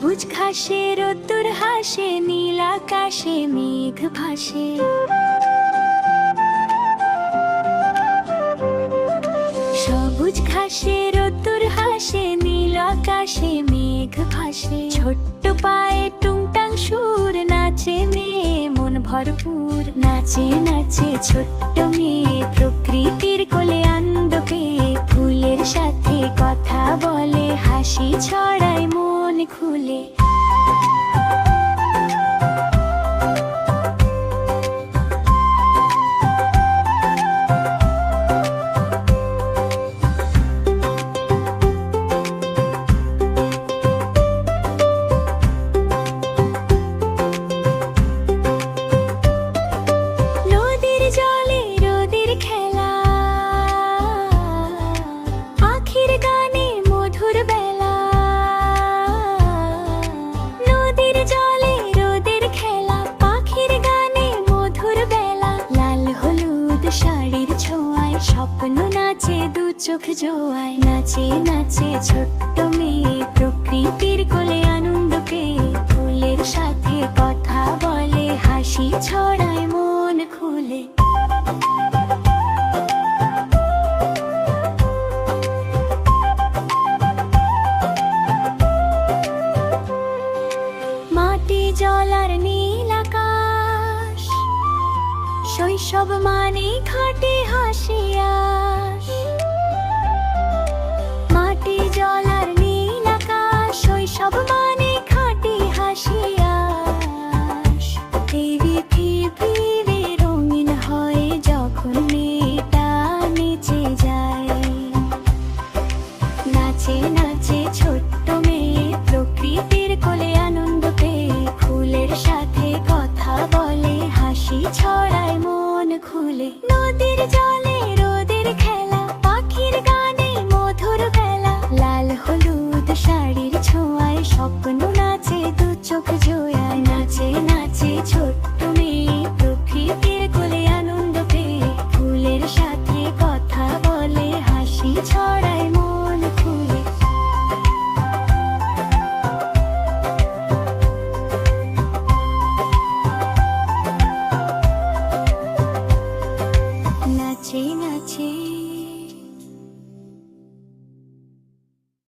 ঘাসে, রোদ্দুর হাসে, নীল আকাশে, মেঘ ভাসে। সবুজ ঘাসে, রোদ্দুর হাসে, নীল আকাশে, মেঘ ভাসে। ছোট্ট পায়ে টুংটাং সুর, নাচে মেয়ে, মন ভরপুর। নাচে নাচে, ছোট্ট মেয়ে, প্রকৃতির কোলে আনন্দ পেয়ে ফুলের সাথে কথা বলে, হাসি ছড়ায়। নাচে দু চোখ জোয়ায়, নাচে নাচে ছোট্ট মেয়ে প্রকৃতির কোলে আনন্দ পেয়ে ফুলের সাথে কথা বলে, হাসি ছড়ায় মন খুলে। শৈশব মানে খাটে হাসিয়াস নদীর জলে నచ్చే నచ్చే